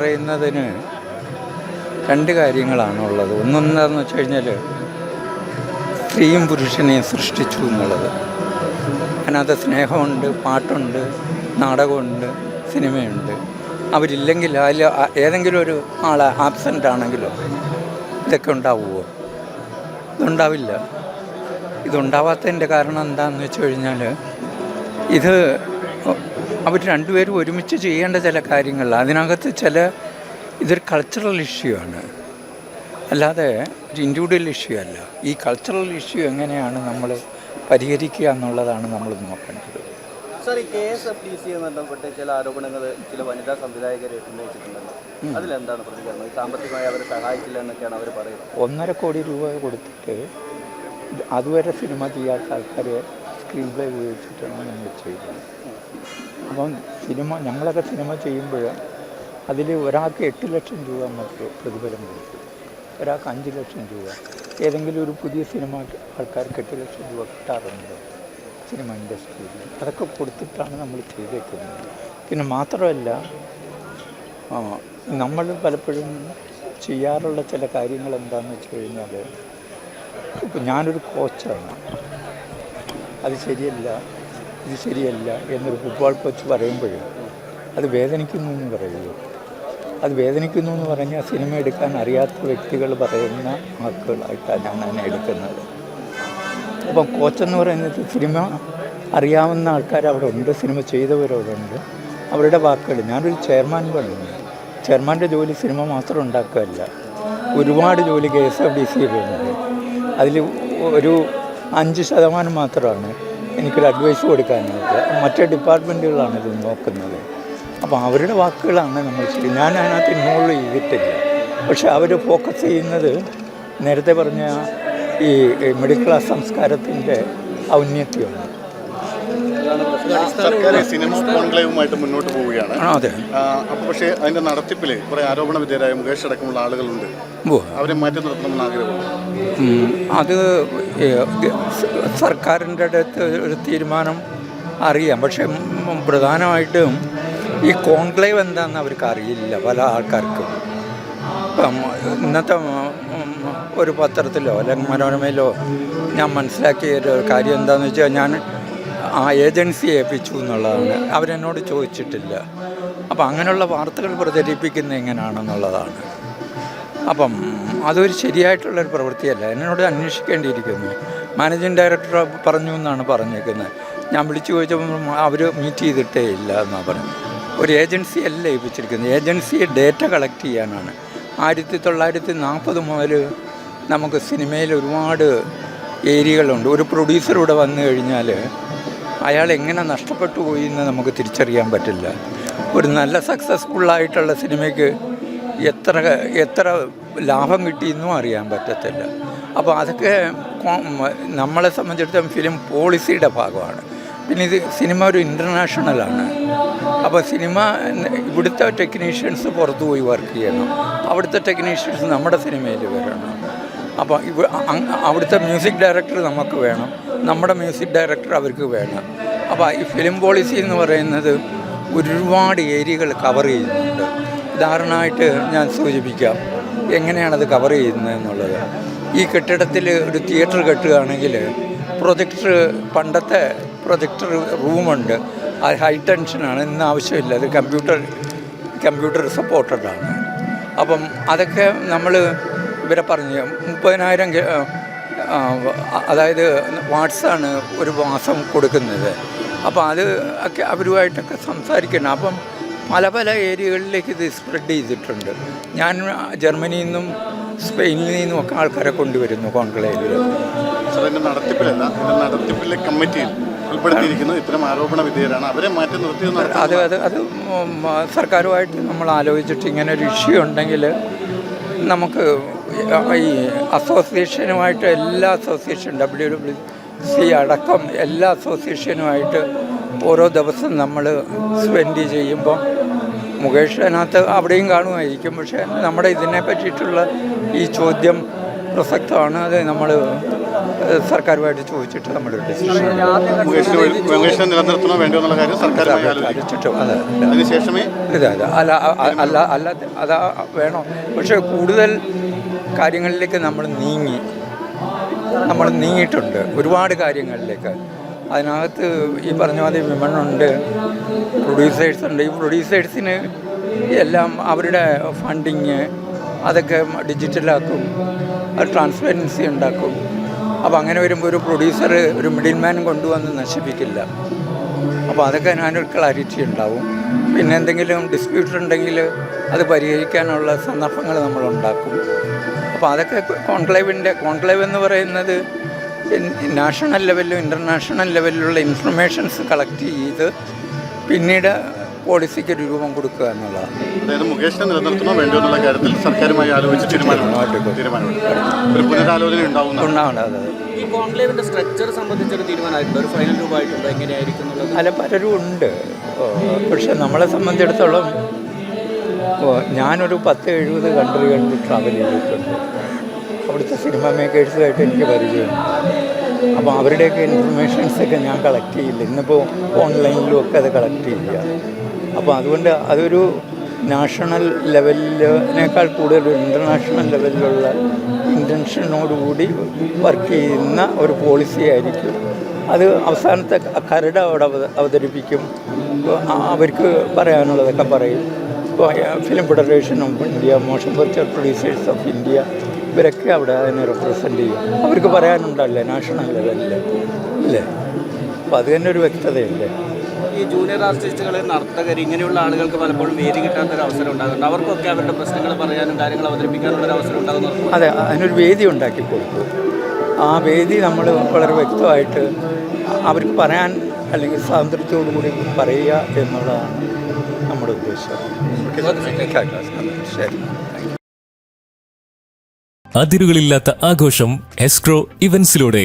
പറയുന്നതിന് രണ്ട് കാര്യങ്ങളാണുള്ളത് ഒന്നെന്താണെന്ന് വെച്ച് കഴിഞ്ഞാൽ സ്ത്രീയും പുരുഷനെയും സൃഷ്ടിച്ചു എന്നുള്ളത്. അതിനകത്ത് സ്നേഹമുണ്ട് പാട്ടുണ്ട് നാടകമുണ്ട് സിനിമയുണ്ട്. അവരില്ലെങ്കിൽ അതിൽ ഏതെങ്കിലും ഒരു ആൾ ആബ്സെന്റ് ആണെങ്കിലോ ഇതൊക്കെ ഉണ്ടാവുമോ ഇതുണ്ടാവില്ല. ഇതുണ്ടാവാത്തതിന്റെ കാരണം എന്താണെന്ന് വെച്ച് കഴിഞ്ഞാൽ ഇത് അവർ രണ്ടുപേരും ഒരുമിച്ച് ചെയ്യേണ്ട ചില കാര്യങ്ങൾ. അതിനകത്ത് ചില ഇതൊരു കൾച്ചറൽ ഇഷ്യൂ ആണ്. അല്ലാതെ ഒരു ഇൻഡിവിജ്വൽ ഇഷ്യൂ അല്ല. ഈ കൾച്ചറൽ ഇഷ്യൂ എങ്ങനെയാണ് നമ്മൾ പരിഹരിക്കുക എന്നുള്ളതാണ് നമ്മൾ നോക്കേണ്ടത്. സാർ ഈ K S F T C ബന്ധപ്പെട്ട് ചില ആരോപണങ്ങൾ ചില വനിതാ സംവിധായകർ ഉന്നയിച്ചിട്ടുണ്ടല്ലോ അതിലെന്താണ് പ്രതികരണം? സാമ്പത്തികമായി അവരെ സഹായിച്ചില്ല എന്നൊക്കെയാണ് അവർ പറയുന്നത്. ഒന്നര കോടി രൂപ കൊടുത്തിട്ട് അതുവരെ സിനിമ ചെയ്യാത്ത ആൾക്കാരെ സ്ക്രീൻ പ്ലേ ഉപയോഗിച്ചിട്ടാണ് ഞങ്ങൾ ചെയ്തത്. അപ്പം സിനിമ ഞങ്ങളൊക്കെ സിനിമ ചെയ്യുമ്പോൾ അതിൽ ഒരാൾക്ക് എട്ട് ലക്ഷം രൂപ നമുക്ക് പ്രതിഫലം കൊടുക്കും. ഒരാൾക്ക് അഞ്ച് ലക്ഷം രൂപ. ഏതെങ്കിലും ഒരു പുതിയ സിനിമ ആൾക്കാർക്ക് എട്ട് ലക്ഷം രൂപ കിട്ടാറുണ്ട്? സിനിമ ഇൻഡസ്ട്രിയിൽ. അതൊക്കെ കൊടുത്തിട്ടാണ് നമ്മൾ ചെയ്തേക്കുന്നത്. പിന്നെ മാത്രമല്ല നമ്മൾ പലപ്പോഴും ചെയ്യാറുള്ള ചില കാര്യങ്ങൾ എന്താണെന്ന് വെച്ച് കഴിഞ്ഞാൽ ഇപ്പം ഞാനൊരു കോച്ചാണ്. അത് ശരിയല്ല. ഇത് ശരിയല്ല എന്നൊരു ഫുട്ബോൾ കോച്ച് പറയുമ്പോൾ അത് വേദനിക്കുന്നു എന്ന് പറയുള്ളൂ അത് വേദനിക്കുന്നു എന്ന് പറഞ്ഞാൽ സിനിമ എടുക്കാൻ അറിയാത്ത വ്യക്തികൾ പറയുന്ന വാക്കുകളായിട്ടാണ് ഞാൻ അതിനെ എടുക്കുന്നത്. അപ്പം കോച്ചെന്ന് പറയുന്നത് സിനിമ അറിയാവുന്ന ആൾക്കാർ അവിടെ ഉണ്ട് സിനിമ ചെയ്തവരവിടെ അവരുടെ വാക്കുകൾ ഞാനൊരു ചെയർമാൻ പണിയുന്നു ചെയർമാന്റെ ജോലി സിനിമ മാത്രം ഉണ്ടാക്കുകയല്ല. ഒരുപാട് ജോലി K S F D C വരുന്നത് അതിൽ ഒരു അഞ്ച് ശതമാനം മാത്രമാണ് എനിക്കൊരു അഡ്വൈസ് കൊടുക്കാനായിട്ട് മറ്റേ ഡിപ്പാർട്ട്മെന്റുകളാണ് ഇത് നോക്കുന്നത്. അപ്പോൾ അവരുടെ വാക്കുകളാണ് നമ്മൾ ശരി ഞാൻ അതിനകത്ത് ഇൻവോൾവ് ചെയ്തിട്ടില്ല. പക്ഷേ അവർ ഫോക്കസ് ചെയ്യുന്നത് നേരത്തെ പറഞ്ഞ ഈ മിഡിൽ ക്ലാസ് സംസ്കാരത്തിന്റെ ഔന്നത്യമാണ് സർക്കാർ സിനിമ കോൺക്ലേവുമായിട്ട് മുന്നോട്ട് പോവുകയാണ്. അപ്പോൾ പക്ഷേ അതിന്റെ നടത്തിപ്പിൽ കുറെ ആരോപണ വിധേയരായ മുകേഷ് അടക്കമുള്ള ആളുകളുണ്ട്. അവരെ മാറ്റി നിർത്തണമെന്ന് ആഗ്രഹമുണ്ട്? അത് സർക്കാരിന്റെ അടുത്ത് ഒരു തീരുമാനം അറിയാം. പക്ഷേ പ്രധാനമായിട്ടും ഈ കോൺക്ലേവ് എന്താണെന്ന് അവർക്ക് അറിയില്ല പല ആൾക്കാർക്കും. ഇപ്പം ഇന്നത്തെ ഒരു പത്രത്തിലോ അല്ലെങ്കിൽ മനോരമയിലോ ഞാൻ മനസ്സിലാക്കിയ ഒരു കാര്യം എന്താണെന്ന് വെച്ചാൽ ഞാൻ ആ ഏജൻസി ഏൽപ്പിച്ചു എന്നുള്ളതാണ്. അവരെന്നോട് ചോദിച്ചിട്ടില്ല. അപ്പം അങ്ങനെയുള്ള വാർത്തകൾ പ്രചരിപ്പിക്കുന്നത് എങ്ങനെയാണെന്നുള്ളതാണ് അപ്പം അതൊരു ശരിയായിട്ടുള്ളൊരു പ്രവൃത്തിയല്ല. എന്നോട് അന്വേഷിക്കേണ്ടിയിരിക്കുന്നു. മാനേജിങ് ഡയറക്ടർ പറഞ്ഞു എന്നാണ് പറഞ്ഞേക്കുന്നത്. ഞാൻ വിളിച്ചു ചോദിച്ചപ്പോൾ അവർ മീറ്റ് ചെയ്തിട്ടേ ഇല്ല എന്നാണ് പറഞ്ഞത്. ഒരു ഏജൻസി അല്ല ഏൽപ്പിച്ചിരിക്കുന്നത്? ഏജൻസി ഡേറ്റ കളക്ട് ചെയ്യാനാണ്. ആയിരത്തി തൊള്ളായിരത്തി നാൽപ്പത് മുതൽ നമുക്ക് സിനിമയിൽ ഒരുപാട് ഏരിയകളുണ്ട്. ഒരു പ്രൊഡ്യൂസർ ഇവിടെ വന്നു കഴിഞ്ഞാൽ അയാൾ എങ്ങനെ നഷ്ടപ്പെട്ടു പോയി എന്ന് നമുക്ക് തിരിച്ചറിയാൻ പറ്റില്ല. ഒരു നല്ല സക്സസ്ഫുള്ളായിട്ടുള്ള സിനിമയ്ക്ക് എത്ര എത്ര ലാഭം കിട്ടിയെന്നും അറിയാൻ പറ്റത്തില്ല. അപ്പോൾ അതൊക്കെ നമ്മളെ സംബന്ധിച്ചിടത്തോളം ഫിലിം പോളിസിയുടെ ഭാഗമാണ്. പിന്നെ ഇത് സിനിമ ഒരു ഇന്റർനാഷണലാണ് അപ്പോൾ സിനിമ ഇവിടുത്തെ ടെക്നീഷ്യൻസ് പുറത്തു പോയി വർക്ക് ചെയ്യണം. അവിടുത്തെ ടെക്നീഷ്യൻസ് നമ്മുടെ സിനിമയിൽ വരണം. അപ്പോൾ ഇവ അവിടുത്തെ മ്യൂസിക് ഡയറക്ടർ നമുക്ക് വേണം. നമ്മുടെ മ്യൂസിക് ഡയറക്ടർ അവർക്ക് വേണം. അപ്പോൾ ഈ ഫിലിം പോളിസി എന്ന് പറയുന്നത് ഒരുപാട് ഏരിയകൾ കവർ ചെയ്യുന്നുണ്ട്. ഉദാഹരണമായിട്ട് ഞാൻ സൂചിപ്പിക്കാം. എങ്ങനെയാണത് കവർ ചെയ്യുന്നത് എന്നുള്ളത്. ഈ കെട്ടിടത്തിൽ ഒരു തിയേറ്റർ കെട്ടുകയാണെങ്കിൽ പ്രൊജക്ടർ പണ്ടത്തെ പ്രൊജക്ടർ റൂമുണ്ട്. അത് ഹൈ ടെൻഷനാണ് ഇന്ന് ആവശ്യമില്ല. അത് കമ്പ്യൂട്ടർ കമ്പ്യൂട്ടർ സപ്പോർട്ടഡാണ്. അപ്പം അതൊക്കെ നമ്മൾ ഇവരെ പറഞ്ഞു മുപ്പതിനായിരം അതായത് വാട്സാണ് ഒരു മാസം കൊടുക്കുന്നത്. അപ്പോൾ അത് ഒക്കെ അവരുമായിട്ടൊക്കെ സംസാരിക്കണം. അപ്പം പല പല ഏരിയകളിലേക്ക് ഇത് സ്പ്രെഡ് ചെയ്തിട്ടുണ്ട്. ഞാൻ ജർമ്മനിയിൽ നിന്നും സ്പെയിനിൽ നിന്നും ഒക്കെ ആൾക്കാരെ കൊണ്ടുവരുന്നു കോൺക്ലേവിൽ നടത്തിപ്പിലല്ല നടത്തിപ്പിലെ കമ്മിറ്റിയിൽ ഇത്തരം ആരോപണ വിധേയരാണ്. അവരെ മാറ്റി അത് അത് അത് സർക്കാരുമായിട്ട് നമ്മൾ ആലോചിച്ചിട്ട് ഇങ്ങനെ ഒരു ഇഷ്യൂ ഉണ്ടെങ്കിൽ നമുക്ക് ഈ അസോസിയേഷനുമായിട്ട് എല്ലാ അസോസിയേഷൻ ഡബ്ല്യു ഡബ്ല്യു സി അടക്കം എല്ലാ അസോസിയേഷനുമായിട്ട് ഓരോ ദിവസം നമ്മൾ സ്പെൻഡ് ചെയ്യുമ്പം മുകേഷ് അതിനകത്ത് അവിടെയും കാണുമായിരിക്കും. പക്ഷേ നമ്മുടെ ഇതിനെ പറ്റിയിട്ടുള്ള ഈ ചോദ്യം പ്രസക്തമാണ്. അത് നമ്മൾ സർക്കാരുമായിട്ട് ചോദിച്ചിട്ട് നമ്മൾ ഡിസിഷൻ മുകേഷിന് വേണ്ടി- മുകേഷിനെ നിലനിർത്തണോ വേണ്ടോ എന്നുള്ള കാര്യം സർക്കാരുമായി അതെ അതിനുശേഷമേ ഇല്ല അല്ല അല്ല അല്ല അല്ല അതാ വേണോ? പക്ഷേ കൂടുതൽ കാര്യങ്ങളിലേക്ക് നമ്മൾ നീങ്ങി നമ്മൾ നീങ്ങിയിട്ടുണ്ട് ഒരുപാട് കാര്യങ്ങളിലേക്ക്. അതിനകത്ത് ഈ പറഞ്ഞ മാതിരി വിമണുണ്ട് പ്രൊഡ്യൂസേഴ്സ് ഉണ്ട് ഈ പ്രൊഡ്യൂസേഴ്സിന് എല്ലാം അവരുടെ ഫണ്ടിങ് അതൊക്കെ ഡിജിറ്റലാക്കും. അത് ട്രാൻസ്പെറൻസി ഉണ്ടാക്കും. അപ്പോൾ അങ്ങനെ വരുമ്പോൾ ഒരു പ്രൊഡ്യൂസർ ഒരു മിഡിൽ മാൻ കൊണ്ടുവന്ന് നശിപ്പിക്കില്ല. അപ്പോൾ അതൊക്കെ ഞാനൊരു ക്ലാരിറ്റി ഉണ്ടാവും. പിന്നെ എന്തെങ്കിലും ഡിസ്പ്യൂട്ട് ഉണ്ടെങ്കിൽ അത് പരിഹരിക്കാനുള്ള സന്ദർഭങ്ങൾ നമ്മൾ ഉണ്ടാക്കും. അപ്പോൾ അതൊക്കെ കോൺക്ലേവിന്റെ കോൺക്ലേവ് എന്ന് പറയുന്നത് നാഷണൽ ലെവലിലും ഇന്റർനാഷണൽ ലെവലിലുള്ള ഇൻഫർമേഷൻസ് കളക്ട് ചെയ്ത് പിന്നീട് പോളിസിക്ക് ഒരു രൂപം കൊടുക്കുക എന്നുള്ളതാണ്. അതായത് മുകേഷിനെ നിലനിർത്തണോ വേണ്ടോ എന്നുള്ള കാര്യത്തിൽ സർക്കാരുമായി ആലോചിച്ച് ഒരു പുനരാലോചന ഉണ്ടാവുന്ന അതെ. ഈ കോൺക്ലേവിന്റെ സ്ട്രക്ചർ സംബന്ധിച്ചൊരു തീരുമാനമായിട്ടുണ്ട്. ഒരു ഫൈനൽ രൂപമായിട്ടുണ്ട്. എങ്ങനെയായിരിക്കും എന്നുള്ളത്? അല്ല പലരും ഉണ്ട്. പക്ഷെ നമ്മളെ സംബന്ധിച്ചിടത്തോളം ഞാനൊരു പത്ത് എഴുപത് കൺട്രികളിൽ ട്രാവൽ ചെയ്തിട്ടുണ്ട്. അവിടുത്തെ സിനിമ മേക്കേഴ്സുമായിട്ട് എനിക്ക് പരിചയമുണ്ട്. അപ്പോൾ അവരുടെയൊക്കെ ഇൻഫർമേഷൻസൊക്കെ ഞാൻ കളക്ട് ചെയ്യില്ല. ഇന്നിപ്പോൾ ഓൺലൈനിലും ഒക്കെ അത് കളക്ട് ചെയ്യുക അപ്പോൾ അതുകൊണ്ട് അതൊരു നാഷണൽ ലെവലിനേക്കാൾ കൂടുതൽ ഇന്റർനാഷണൽ ലെവലിലുള്ള ഇന്റൻഷനോടുകൂടി വർക്ക് ചെയ്യുന്ന ഒരു പോളിസി ആയിരിക്കും. അത് അവസാനത്തെ കരട് അവിടെ അവത- അവതരിപ്പിക്കും. അവർക്ക് പറയാനുള്ളതൊക്കെ പറയും. ഇപ്പോൾ film federation of India motion picture producers of India ഇവരൊക്കെ അവിടെ അതിനെ റെപ്രസെന്റ് ചെയ്യും. അവർക്ക് പറയാനുണ്ടല്ലേ നാഷണൽ ലെവലിൽ അല്ലേ? അപ്പോൾ അത് തന്നെ ഒരു വ്യക്തതയല്ലേ? ഈ ജൂനിയർ ആർട്ടിസ്റ്റുകൾ നർത്തകർ ഇങ്ങനെയുള്ള ആളുകൾക്ക് പലപ്പോഴും വേദി കിട്ടാത്ത ഒരു അവസരം ഉണ്ടാകുന്നുണ്ട്. അവർക്കൊക്കെ അവരുടെ പ്രശ്നങ്ങൾ പറയാനും കാര്യങ്ങൾ അവതരിപ്പിക്കാനുള്ള ഒരു അവസരം ഉണ്ടാകുന്നു അതെ അതിനൊരു വേദി ഉണ്ടാക്കി കൊടുത്തു ആ വേദി നമ്മൾ വളരെ വ്യക്തമായിട്ട് അവർക്ക് പറയാൻ അല്ലെങ്കിൽ സ്വാതന്ത്ര്യത്തോടു കൂടി പറയുക എന്നുള്ളതാണ് നമ്മുടെ ഉദ്ദേശം. ശരി. അതിരുകളില്ലാത്ത ആഘോഷം എസ്ക്രോ ഇവന്റ്സിലൂടെ.